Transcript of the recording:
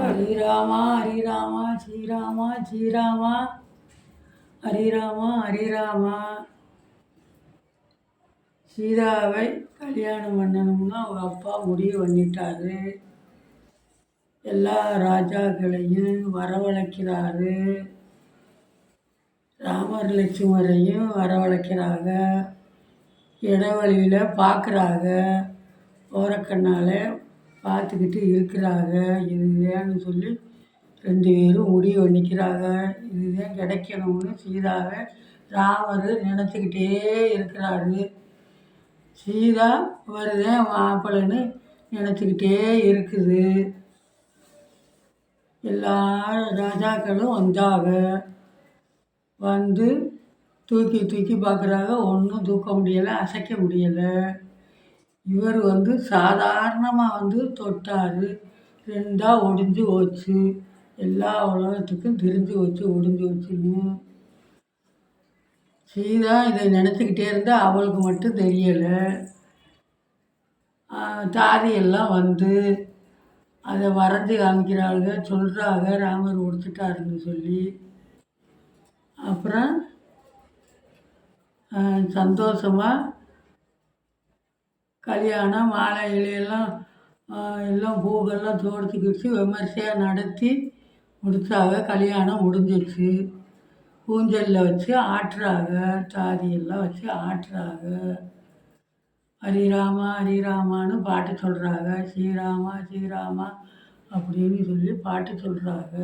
ஹரிராமா ஹரிராமா ஸ்ரீராமா ஸ்ரீராமா ஹரிராமா ஹரிராமா சீதாவை கல்யாணம் பண்ணணும்னு அவங்க அப்பா முடிவு பண்ணிட்டாரு. எல்லா ராஜாக்களையும் வரவழைக்கிறாரு. ராமர் லட்சுமரையும் வரவழைக்கிறாங்க. இடைவெளியில் பார்க்குறாங்க ஓரக்கண்ணால் பார்த்துக்கிட்டு இருக்கிறாங்க. இதுதான்னு சொல்லி ரெண்டு பேரும் முடிவு பண்ணிக்கிறாங்க. இதுதான் கிடைக்கணும்னு சீதாவை ராமர் நினச்சிக்கிட்டே இருக்கிறாரு. சீதா வருதேன் மாப்பிள்ளைன்னு நினச்சிக்கிட்டே இருக்குது. எல்லா ராஜாக்களும் வந்தாங்க. வந்து தூக்கி தூக்கி பார்க்குறாங்க. ஒன்றும் தூக்க முடியலை அசைக்க முடியலை. இவர் வந்து சாதாரணமாக வந்து தொட்டார். ரெண்டாக ஒடிஞ்சு போச்சு. எல்லா உலகத்துக்கும் தெரிஞ்சு வச்சு ஒடிஞ்சு வச்சுன்னு சீதா இதை நினச்சிக்கிட்டே இருந்தால் அவளுக்கு மட்டும் தெரியலை. தாதியெல்லாம் வந்து அதை வரைஞ்சி காமிக்கிறாங்க சொல்கிறாங்க ராமர் உடுத்துட்டாருன்னு சொல்லி. அப்புறம் சந்தோஷமாக கல்யாணம் மாலை இலையெல்லாம் எல்லாம் பூவெல்லாம் தோடுத்து வச்சு விமர்சையாக நடத்தி முடித்தாங்க கல்யாணம் முடிஞ்சிச்சு. ஊஞ்சலில் வச்சு ஆட்டுறாங்க தாதியெல்லாம் வச்சு ஆட்டுறாங்க ஹரிராமா ஹரிராமான்னு பாட்டு சொல்கிறாங்க ஸ்ரீராமா ஸ்ரீராமா அப்படின்னு சொல்லி பாட்டு சொல்கிறாங்க